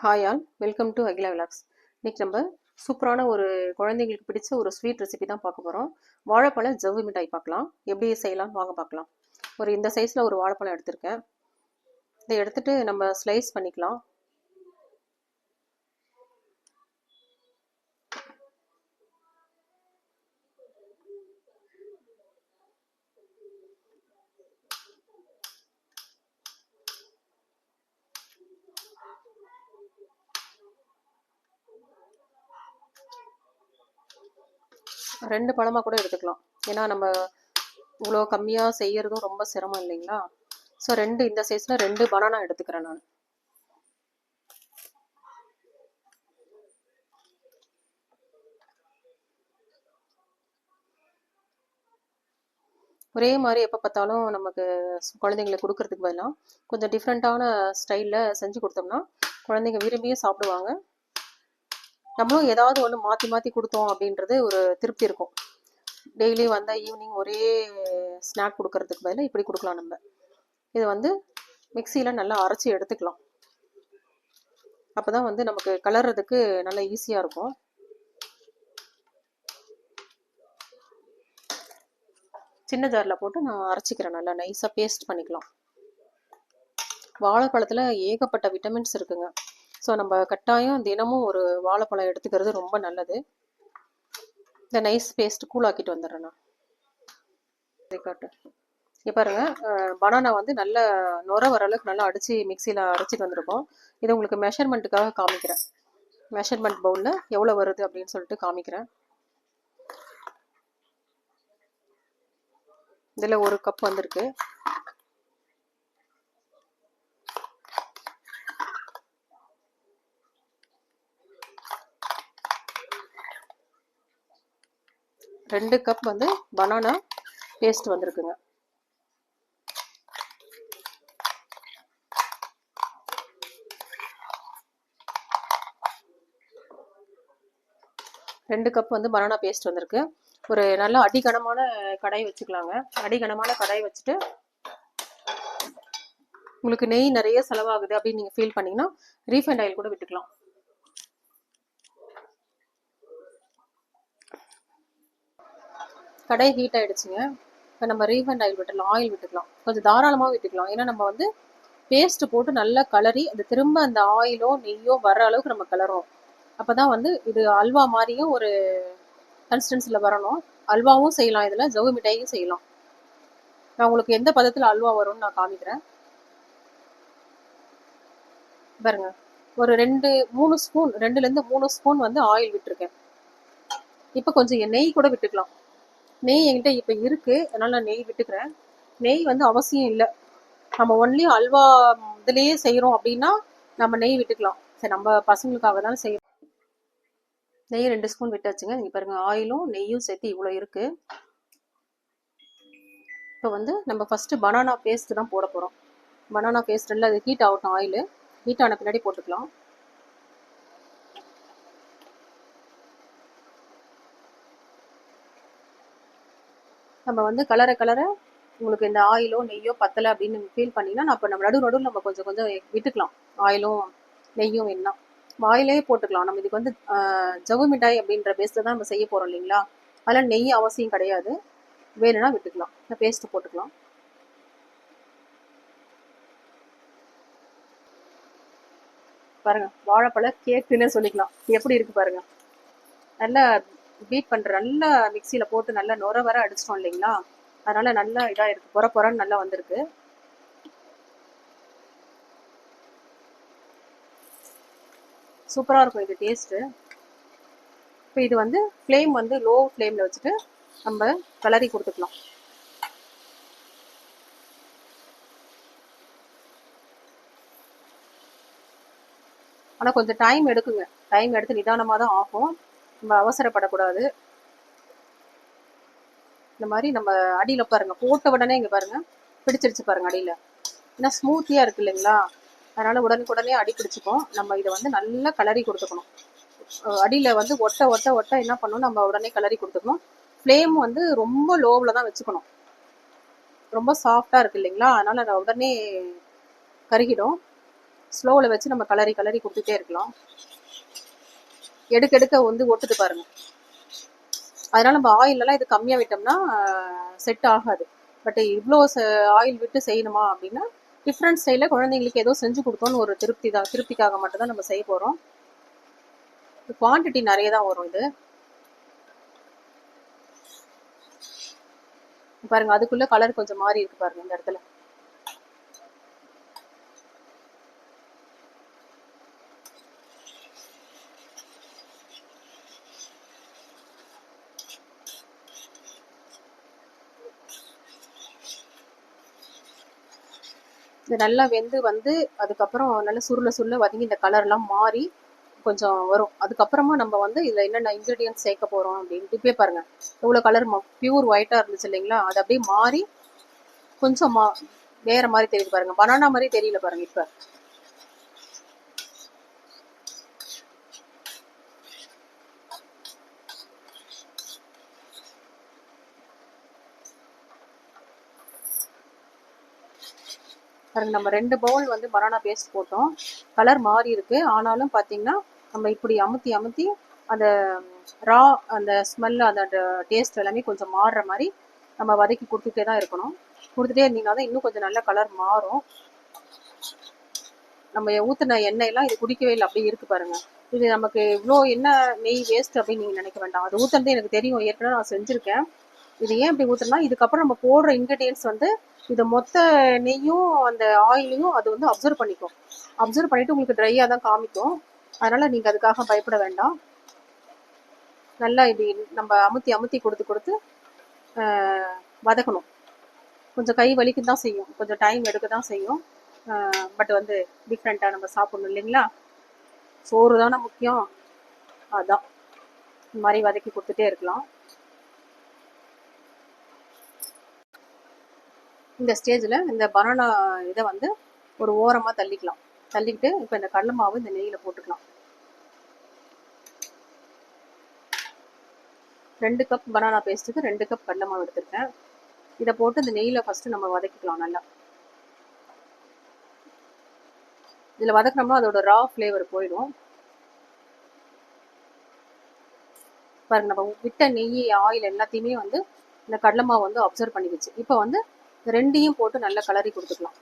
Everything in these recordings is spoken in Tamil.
Hi all welcome to Akila vlogs இன்றைக்கி நம்ம சூப்பரான ஒரு குழந்தைங்களுக்கு பிடிச்ச ஒரு ஸ்வீட் ரெசிபி தான் பார்க்க போகிறோம் வாழைப்பழ ஜவ்வு மிட்டாய் பார்க்கலாம். எப்படி செய்யலாம்? வாங்க பார்க்கலாம். ஒரு இந்த சைஸில் ஒரு வாழைப்பழம் எடுத்திருக்கேன். இதை எடுத்துட்டு நம்ம ஸ்லைஸ் பண்ணிக்கலாம். ரெண்டு பழமாக கூட எடுத்துக்கலாம். ஏன்னா நம்ம இவ்வளோ கம்மியாக செய்யறதும் ரொம்ப சிரமம் இல்லைங்களா? ஸோ ரெண்டு இந்த சைஸில் ரெண்டு பனானா எடுத்துக்கிறேன் நான். ஒரே மாதிரி எப்போ பார்த்தாலும் நமக்கு குழந்தைங்களுக்கு கொடுக்கறதுக்கு பதிலாக கொஞ்சம் டிஃப்ரெண்ட்டான ஸ்டைலில் செஞ்சு கொடுத்தோம்னா குழந்தைங்க விரும்பியே சாப்பிடுவாங்க. நம்மளும் ஏதாவது ஒன்று மாற்றி மாற்றி கொடுத்தோம் அப்படின்றது ஒரு திருப்தி இருக்கும். டெய்லி வந்தால் ஈவினிங் ஒரே ஸ்நாக் கொடுக்கறதுக்கு பதிலாக இப்படி கொடுக்கலாம் நம்ம. இது வந்து மிக்சியில் நல்லா அரைச்சி எடுத்துக்கலாம். அப்போ தான் வந்து நமக்கு கலர்றதுக்கு நல்லா ஈஸியாக இருக்கும். சின்ன ஜாரில் போட்டு நான் அரைச்சிக்கிறேன். நல்லா நைஸாக பேஸ்ட் பண்ணிக்கலாம். வாழைப்பழத்தில் ஏகப்பட்ட விட்டமின்ஸ் இருக்குங்க. ஸோ நம்ம கட்டாயம் தினமும் ஒரு வாழைப்பழம் எடுத்துக்கிறது ரொம்ப நல்லது. இந்த நைஸ் பேஸ்ட் கூழாக்கிட்டு வந்துடுறேன் நான். காட்டு. பாருங்க பனானா வந்து நல்ல நுர வர அளவுக்கு நல்லா அடித்து மிக்சியில் அரைச்சிட்டு வந்திருக்கோம். இது உங்களுக்கு மெஷர்மெண்ட்டுக்காக காமிக்கிறேன். மெஷர்மெண்ட் பவுலில் எவ்வளோ வருது அப்படின்னு சொல்லிட்டு காமிக்கிறேன். இதில் ஒரு கப் வந்திருக்கு. ரெண்டு கப் வந்து பனானா பேஸ்ட் வந்திருக்குங்க. ரெண்டு கப் வந்து பனானா பேஸ்ட் வந்திருக்கு. ஒரு நல்ல அடிகனமான கடாய் வச்சுக்கலாங்க. அடிகனமான கடாய் வச்சுட்டு உங்களுக்கு நெய் நிறைய செலவாகுது அப்படின்னு நீங்கள் ஃபீல் பண்ணிங்கன்னா ரீஃபைண்ட் ஆயில் கூட விட்டுக்கலாம். கடை ஹீட் ஆயிடுச்சுங்க. இப்போ நம்ம ரீஃபண்ட் ஆயில் விட்டுக்கலாம் ஆயில் விட்டுக்கலாம் கொஞ்சம் தாராளமாக விட்டுக்கலாம். ஏன்னா நம்ம வந்து பேஸ்ட்டு போட்டு நல்லா கலரி அது திரும்ப அந்த ஆயிலோ நெய்யோ வர்ற அளவுக்கு நம்ம கலரும் அப்போ தான் வந்து இது அல்வா மாதிரியும் ஒரு கன்சிஸ்டன்சியில் வரணும். அல்வாவும் செய்யலாம் இதில் ஜவு மிட்டாயும் செய்யலாம். நான் உங்களுக்கு எந்த பதத்தில் அல்வா வரும்னு நான் காமிக்கிறேன். பாருங்க. ஒரு ரெண்டு மூணு ஸ்பூன் ரெண்டுலேருந்து மூணு ஸ்பூன் வந்து ஆயில் விட்டுருக்கேன். இப்போ கொஞ்சம் நெய் கூட விட்டுக்கலாம். நெய் என்கிட்ட இப்போ இருக்குது அதனால் நான் நெய் விட்டுக்கிறேன். நெய் வந்து அவசியம் இல்லை. நம்ம ஒன்லி அல்வா இதுலேயே செய்கிறோம் அப்படின்னா நம்ம நெய் விட்டுக்கலாம். சரி நம்ம பசங்களுக்காக தான் செய்யணும் நெய் ரெண்டு ஸ்பூன் விட்டாச்சுங்க. இங்கே பாருங்கள் ஆயிலும் நெய்யும் சேர்த்து இவ்வளோ இருக்குது இப்போ வந்து நம்ம ஃபஸ்ட்டு பனானா பேஸ்ட் தான் போட போகிறோம் பனானா பேஸ்ட் நல்லா அது ஹீட் ஆகட்டும் ஆயில். ஹீட் ஆன பின்னாடி போட்டுக்கலாம். நம்ம வந்து கலரை கலரை உங்களுக்கு இந்த ஆயிலோ நெய்யோ பத்தலை அப்படின்னு ஃபீல் பண்ணிங்கன்னா அப்போ நம்ம நடு நடுவில் நம்ம கொஞ்சம் கொஞ்சம் விட்டுக்கலாம். ஆயிலும் நெய்யும் வேணும்னா. ஆயிலே போட்டுக்கலாம். நம்ம இதுக்கு வந்து ஜவு மிட்டாய் அப்படின்ற பேஸ்ட்டு தான் நம்ம செய்ய போகிறோம் இல்லைங்களா? அதெல்லாம் நெய் அவசியம் கிடையாது. வேணும்னா விட்டுக்கலாம். இந்த பேஸ்ட்டு போட்டுக்கலாம். பாருங்க வாழைப்பழ கேக்குன்னு சொல்லிக்கலாம். எப்படி இருக்கு பாருங்க. நல்ல பீட் பண்ணுற நல்லா மிக்சியில் போட்டு நல்லா நுர வர அடிச்சிட்டோம் இல்லைங்களா? அதனால நல்லா இதாக இருக்குது பொற பொறன்னு நல்லா வந்திருக்கு. சூப்பராக இருக்கும் இது டேஸ்ட்டு இப்போ இது வந்து ஃப்ளேம் வந்து லோ ஃப்ளேமில் வச்சுட்டு நம்ம கலரி கொடுத்துக்கலாம். ஆனால் கொஞ்சம் டைம் எடுக்குங்க. டைம் எடுத்து நிதானமாக தான் ஆகும். நம்ம அவசரப்படக்கூடாது. இந்த மாதிரி நம்ம அடியில் பாருங்கள் போட்ட உடனே இங்கே பாருங்க பிடிச்சிருச்சு பாருங்க அடியில். ஏன்னா ஸ்மூத்தியாக இருக்கு இல்லைங்களா? அதனால உடனுக்குடனே அடி பிடிச்சிக்கும். நம்ம இதை வந்து நல்லா கலரி கொடுத்துக்கணும். அடியில் வந்து ஒட்ட ஒட்ட ஒட்ட என்ன பண்ணணும்? நம்ம உடனே கலரி கொடுத்துக்கணும். ஃப்ளேம் வந்து ரொம்ப லோவில் தான் வச்சுக்கணும். ரொம்ப சாஃப்டாக இருக்கு இல்லைங்களா? அதனால அதை உடனே கருகிடும். ஸ்லோவில் வச்சு நம்ம கலரி கலரி கொடுத்துட்டே இருக்கலாம். எடுக்க எடுக்க வந்து ஒட்டுது பாருங்க. அதனால நம்ம ஆயிலெல்லாம் இது கம்மியாக விட்டோம்னா செட் ஆகாது. பட் இவ்வளோ ஆயில் விட்டு செய்யணுமா அப்படின்னா டிஃப்ரெண்ட் ஸ்டைலில் குழந்தைங்களுக்கு ஏதோ செஞ்சு கொடுத்தோன்னு ஒரு திருப்தி தான் திருப்திக்காக மட்டும்தான் நம்ம செய்ய போகிறோம் குவான்டிட்டி நிறைய தான் வரும் இது. பாருங்க அதுக்குள்ள கலர் கொஞ்சம் மாறி இருக்கு பாருங்க இந்த இடத்துல. இது நல்லா வெந்து வந்து அதுக்கப்புறம் நல்லா சுருள சுருள வதங்கி இந்த கலர்லாம் மாறி கொஞ்சம் வரும். அதுக்கப்புறமா நம்ம வந்து இதில் என்னென்ன இன்க்ரீடியன்ஸ் சேர்க்க போகிறோம் அப்படின்ட்டு இப்பயே பாருங்க. எவ்வளோ கலர் பியூர் ஒயிட்டாக இருந்துச்சு இல்லைங்களா? அது அப்படியே மாறி கொஞ்சம் மா வேற மாதிரி தெரியுது பாருங்க. பனானா மாதிரி தெரியல பாருங்க இப்போ. பாருங்க நம்ம ரெண்டு பவுல் வந்து பனானா பேஸ்ட் போட்டோம். கலர் மாறி இருக்கு. ஆனாலும் பார்த்தீங்கன்னா நம்ம இப்படி அமுத்தி அமுத்தி அந்த ரா அந்த ஸ்மெல் அந்த டேஸ்ட் எல்லாமே கொஞ்சம் மாறுற மாதிரி நம்ம வதக்கி கொடுத்துட்டே தான் இருக்கணும். கொடுத்துட்டே இருந்தீங்கன்னா தான் இன்னும் கொஞ்சம் நல்ல கலர் மாறும். நம்ம ஊற்றின எண்ணெயெல்லாம் இது குடிக்கவே இல்லை. அப்படியே இருக்கு பாருங்க. இது நமக்கு இவ்வளோ என்ன நெய் வேஸ்ட் அப்படின்னு நீங்கள் நினைக்க வேண்டாம். அது ஊற்றுறது எனக்கு தெரியும். ஏற்கனவே நான் செஞ்சுருக்கேன். இது ஏன் இப்படி ஊற்றுனா இதுக்கப்புறம் நம்ம போடுற இன்க்ரீடியன்ஸ் வந்து இது மொத்த நெய்யும் அந்த ஆயிலையும் அது வந்து அப்சர்வ் பண்ணிக்கும். அப்சர்வ் பண்ணிட்டு உங்களுக்கு ட்ரையாக தான் காமிக்கும். அதனால நீங்கள் அதுக்காக பயப்பட வேண்டாம். நல்லா இது நம்ம அமுத்தி அமுத்தி கொடுத்து கொடுத்து வதக்கணும். கொஞ்சம் கை வலிக்கு தான் செய்யும். கொஞ்சம் டைம் எடுக்க தான் செய்யும். பட் வந்து டிஃப்ரெண்ட்டாக நம்ம சாப்பிடணும் இல்லைங்களா? சோறு தானே முக்கியம். அதான். இந்த மாதிரி வதக்கி கொடுத்துட்டே இருக்கலாம். இந்த ஸ்டேஜில் இந்த பனானா இதை வந்து ஒரு ஓரமாக தள்ளிக்கலாம். தள்ளிக்கிட்டு இப்போ இந்த கடலை மாவு இந்த நெய்யில் போட்டுக்கலாம். ரெண்டு கப் பனானா பேஸ்ட்டுக்கு ரெண்டு கப் கடலை மாவு எடுத்துருக்கேன். இதை போட்டு இந்த நெய்யில் ஃபஸ்ட்டு நம்ம வதக்கிக்கலாம் நல்லா. இதில் வதக்கினோம்னா அதோட ரா ஃப்ளேவர் போயிடும். பாருங்க நம்ம விட்ட நெய் ஆயில் எல்லாத்தையுமே வந்து இந்த கடலை மாவு வந்து அப்சர்வ் பண்ணிக்கிச்சு இப்போ வந்து ரெண்டையும் போட்டு நல்லா கலரி கொடுத்துக்கலாம்.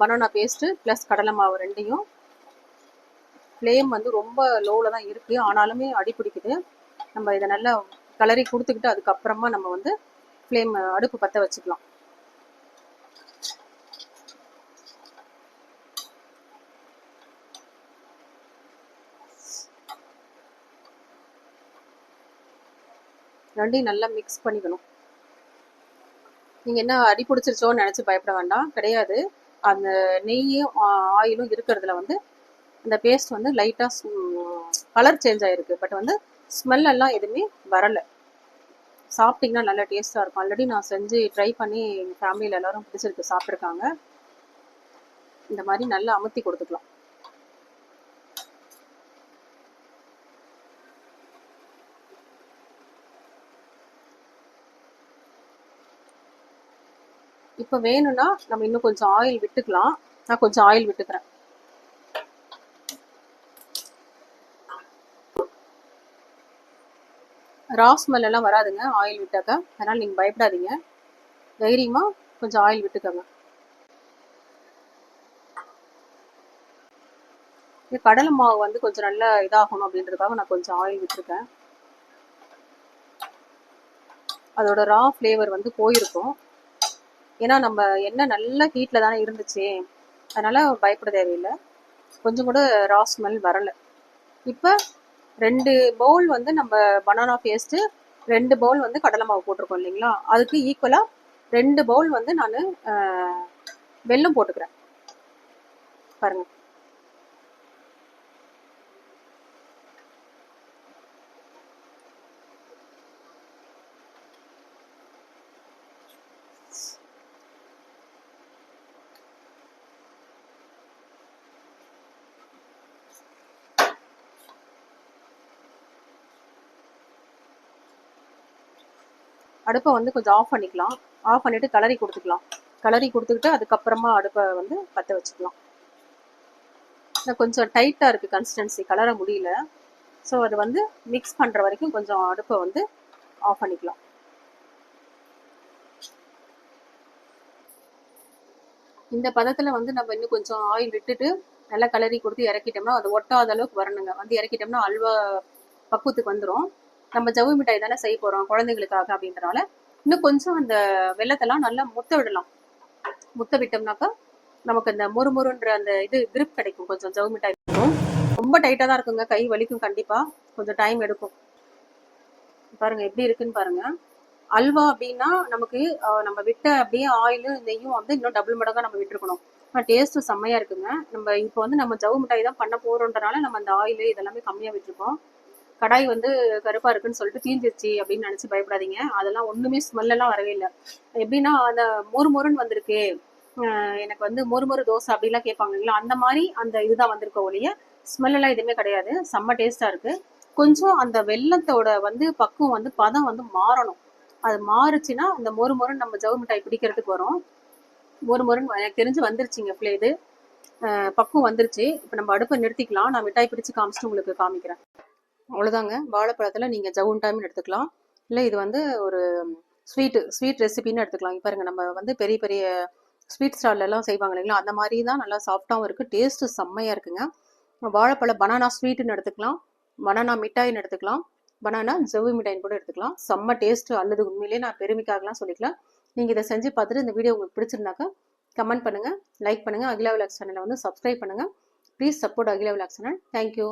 பனானா பேஸ்ட்டு ப்ளஸ் கடலை மாவு ரெண்டையும். ஃப்ளேம் வந்து ரொம்ப லோவில் தான் இருக்குது ஆனாலுமே அடி பிடிக்குது நம்ம இதை நல்லா கலரி கொடுத்துக்கிட்டு அதுக்கப்புறமா நம்ம வந்து ஃப்ளேம் அடுப்பு பற்ற வச்சுக்கலாம். ரெண்டையும் நல்லா மிக்ஸ் பண்ணிக்கணும். நீங்கள் என்ன அடி பிடிச்சிருச்சோன்னு நினச்சி பயப்பட வேண்டாம். கிடையாது. அந்த நெய்யும் ஆயிலும் இருக்கிறதுல வந்து அந்த பேஸ்ட் வந்து லைட்டாக கலர் சேஞ்ச் ஆகிருக்கு பட் வந்து ஸ்மெல் எல்லாம் எதுவுமே வரலை. சாப்பிட்டிங்கன்னா நல்லா டேஸ்ட்டாக இருக்கும். ஆல்ரெடி நான் செஞ்சு ட்ரை பண்ணி எங்கள் ஃபேமிலியில் எல்லோரும் பிடிச்சிருக்கு சாப்பிட்ருக்காங்க இந்த மாதிரி நல்லா அமுத்தி கொடுத்துக்கலாம். இப்போ வேணும்னா நம்ம இன்னும் கொஞ்சம் ஆயில் விட்டுக்கலாம். நான் கொஞ்சம் ஆயில் விட்டுக்கிறேன். ரா ஸ்மெல் வராதுங்க. ஆயில் விட்டாக்கா. அதனால் நீங்கள் பயப்படாதீங்க. தைரியமாக கொஞ்சம் ஆயில் விட்டுக்கோங்க. இது கடலை மாவு வந்து கொஞ்சம் நல்லா இதாகணும் அப்படின்றதுக்காக நான் கொஞ்சம் ஆயில் விட்டுருக்கேன். அதோட ரா ஃப்ளேவர் வந்து போயிருக்கும். ஏன்னா நம்ம எண்ணெய் நல்ல ஹீட்டில் தானே இருந்துச்சு. அதனால் பயப்பட தேவையில்லை. கொஞ்சம் கூட ரா ஸ்மெல் வரலை. இப்போ ரெண்டு பவுல் வந்து நம்ம பனானா பேஸ்ட்டு ரெண்டு பவுல் வந்து கடலை மாவு போட்டிருக்கோம் இல்லைங்களா? அதுக்கு ஈக்குவலாக ரெண்டு பவுல் வந்து நான் வெல்லம் போட்டுக்கிறேன். பாருங்கள் அடுப்பை வந்து கொஞ்சம் ஆஃப் பண்ணிக்கலாம். ஆஃப் பண்ணிவிட்டு கலரி கொடுத்துக்கலாம். கலரி கொடுத்துக்கிட்டு அதுக்கப்புறமா அடுப்பை வந்து பற்ற வச்சுக்கலாம். கொஞ்சம் டைட்டாக இருக்குது கன்சிஸ்டன்சி கலர முடியல. ஸோ அது வந்து மிக்ஸ் பண்ணுற வரைக்கும் கொஞ்சம் அடுப்பை வந்து ஆஃப் பண்ணிக்கலாம். இந்த பதத்தில் வந்து நம்ம இன்னும் கொஞ்சம் ஆயில் விட்டுட்டு நல்லா கலரி கொடுத்து இறக்கிட்டோம்னா அது ஒட்டாத அளவுக்கு வரணுங்க. வந்து இறக்கிட்டோம்னா அல்வா பக்குவத்துக்கு வந்துடும் நம்ம ஜவ்வு மிட்டாய் தானே செய்ய போகிறோம் குழந்தைங்களுக்காக அப்படின்றனால இன்னும் கொஞ்சம் அந்த வெள்ளத்தெல்லாம் நல்லா முத்த விடலாம். முத்த விட்டோம்னாக்கா நமக்கு அந்த முறுமுறுன்ற அந்த இது கிரிப் கிடைக்கும். கொஞ்சம் ஜவு மிட்டாய் இருக்கும். ரொம்ப டைட்டாக தான் இருக்குங்க. கை வலிக்கும் கண்டிப்பாக கொஞ்சம் டைம் எடுக்கும். பாருங்க எப்படி இருக்குன்னு பாருங்க. அல்வா அப்படின்னா நமக்கு நம்ம விட்ட அப்படியே ஆயிலும் நெய்யும் வந்து இன்னும் டபுள் மடங்காக நம்ம விட்டுருக்கணும். ஆனால் டேஸ்ட்டு செம்மையாக இருக்குங்க. நம்ம இப்போ வந்து நம்ம ஜவு மிட்டாய் தான் பண்ண போகிறோன்றனால நம்ம அந்த ஆயில் இதெல்லாமே கம்மியாக விட்டுருக்கோம். கடாய் வந்து கருப்பாக இருக்குன்னு சொல்லிட்டு தீஞ்சிருச்சு அப்படின்னு நினச்சி பயப்படாதீங்க. அதெல்லாம் ஒன்றுமே ஸ்மெல்லாம் வரவே இல்லை. எப்படின்னா அந்த மொறு மொறுன்னு வந்திருக்கு. எனக்கு வந்து மொறு மொறு தோசை அப்படிலாம் கேட்பாங்க இல்லைங்களா? அந்த மாதிரி அந்த இதுதான் வந்திருக்க ஒழிய ஸ்மெல்லாம் எதுவுமே கிடையாது. செம்ம டேஸ்ட்டாக இருக்கு. கொஞ்சம் அந்த வெள்ளத்தோட வந்து பக்குவம் வந்து பதம் வந்து மாறணும். அது மாறுச்சுன்னா அந்த மொறு மொறுன்னு நம்ம ஜவு மிட்டாய் பிடிக்கிறதுக்கு வரும். மொறு மொறுன்னு எனக்கு தெரிஞ்சு வந்துருச்சுங்க பிள்ளை இது. பக்குவம் வந்துருச்சு. இப்போ நம்ம அடுப்பை நிறுத்திக்கலாம். நான் மிட்டாய் பிடிச்சு காமிச்சிட்டு உங்களுக்கு காமிக்கிறேன். அவ்வளோதாங்க வாழைப்பழத்தில் நீங்கள் ஜவுண்டாமின்னு எடுத்துக்கலாம். இல்லை இது வந்து ஒரு ஸ்வீட்டு ஸ்வீட் ரெசிபின்னு எடுத்துக்கலாம். இங்க பாருங்க நம்ம வந்து பெரிய பெரிய ஸ்வீட் ஸ்டால்லலாம் செய்வாங்க இல்லைங்களா? அந்த மாதிரி தான் நல்லா சாஃப்டாகவும் இருக்குது டேஸ்ட்டு செம்மையாக இருக்குங்க. வாழைப்பழ பனானா ஸ்வீட்டுன்னு எடுத்துக்கலாம். பனானா மிட்டாயின்னு எடுத்துக்கலாம். பனானா ஜவ்வு மிட்டாயின்னு கூட எடுத்துக்கலாம். செம்ம டேஸ்ட்டு அல்லது உண்மையிலேயே நான் பெருமைக்காகலாம் சொல்லிக்கலாம் நீங்கள் இதை செஞ்சு பார்த்துட்டு இந்த வீடியோ உங்களுக்கு பிடிச்சிருந்தாக்கா கமெண்ட் பண்ணுங்கள் லைக் பண்ணுங்கள் அகிலா விலாக் சேனலை வந்து சப்ஸ்கிரைப் பண்ணுங்கள் please support Akila vlog channel. Thank you.